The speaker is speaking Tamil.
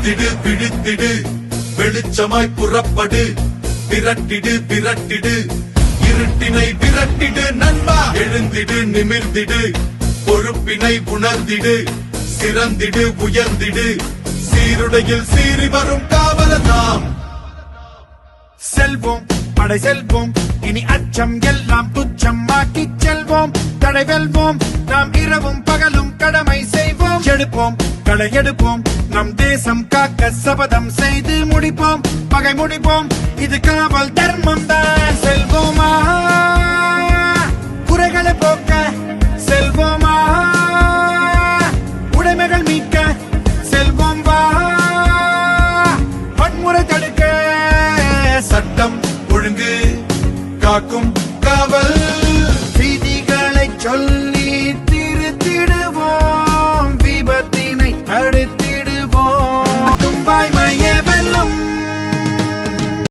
விழித்திடு விழித்திடு வெளிச்சமாய் புறப்படு. திரட்டிடு திரட்டிடு இருட்டினை விரட்டிடு நண்பா. எழுந்திடு நிமிர்ந்திடு. பொறுப்பினை உணர்ந்திடு. சிறந்திடு உயர்ந்திடு. சீருடையில் சீறி வரும் காவல நாம். செல்வோம் படை செல்வோம். இனி அச்சம் எல்லாம் துச்சமாக்கி செல்வோம். தடை வெல்வோம். நாம் இரவும் பகலும் கடமை செய்வோம். எடுப்போம் களைகெடுப்போம் நம் தேசம் காக்க சபதம் செய்து முடிப்போம். பகை முடிப்போம். இது காவல் தர்மம் தான். செல்வோமா? குறைகளை போக்க செல்வோமா? உடைமைகள் மீட்க செல்வோம் வா. வன்முறை தடுக்க சட்டம் ஒழுங்கு காக்கும் காவல். விதிகளை சொல்ல